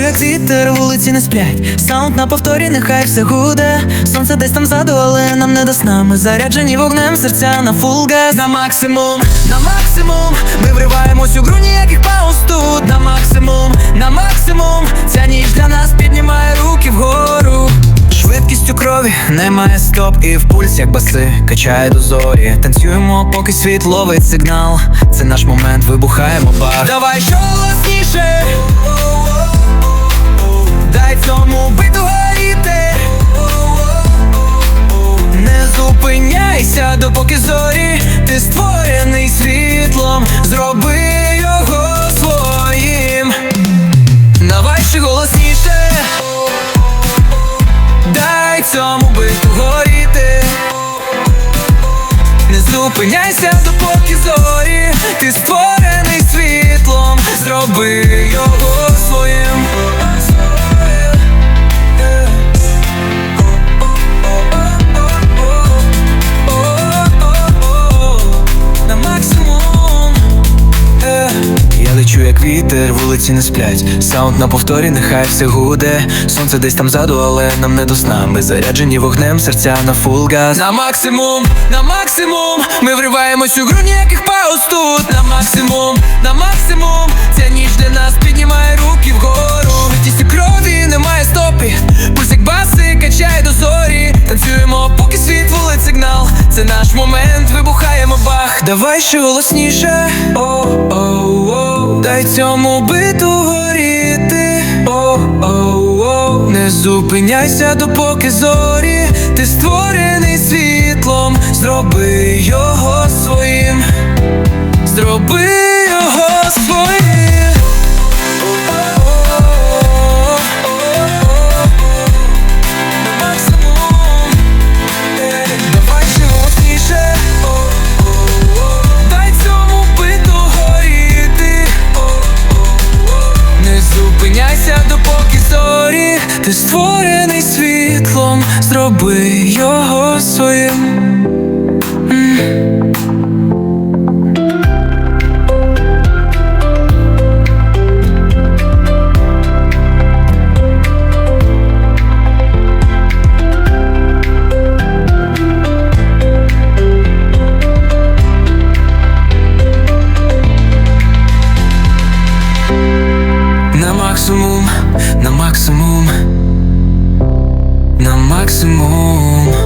вітер, вулиці не сплять. Саунд на повторі, нехай все гуде. Сонце десь там ззаду, але нам не до сна. Ми заряджені вогнем серця на фул газ На максимум, на максимум. Ми вриваємось у гру ніяких пауз тут. На максимум, на максимум. Ця ніч для нас піднімає руки вгору. Швидкістю крові немає стоп і в пульс, як баси, качає до зорі. Танцюємо, поки світ ловить сигнал. Це наш момент, вибухаємо бар. Давай що голосніше. Зупиняйся, зорі. Ти створений світлом. Зроби його своїм. Давай ще голосніше. Дай цьому биту горіти Не зупиняйся допоки зорі Ти створений Лечу як вітер, вулиці не сплять. Саунд на повторі, нехай все гуде. Сонце десь там ззаду, але нам не до сна. Ми заряджені вогнем, серця на фул газ. На максимум, на максимум. Ми вриваємось у гру ніяких пауз тут. На максимум, на максимум. Ця ніч для нас піднімає руки вгору. Тісті крові немає стопі. Пульс як баси качає до зорі. Танцюємо, поки світ вулить сигнал. Це наш момент, вибухаємо бах. Давай ще голосніше. О, о, о, дай цьому биту горіти. О, оу оу не зупиняйся, допоки зорі. Ти створений світлом. Зроби його своїм. Зроби його своїм. Ти створений світлом Зроби його своїм максимум, на максимум, на максимум.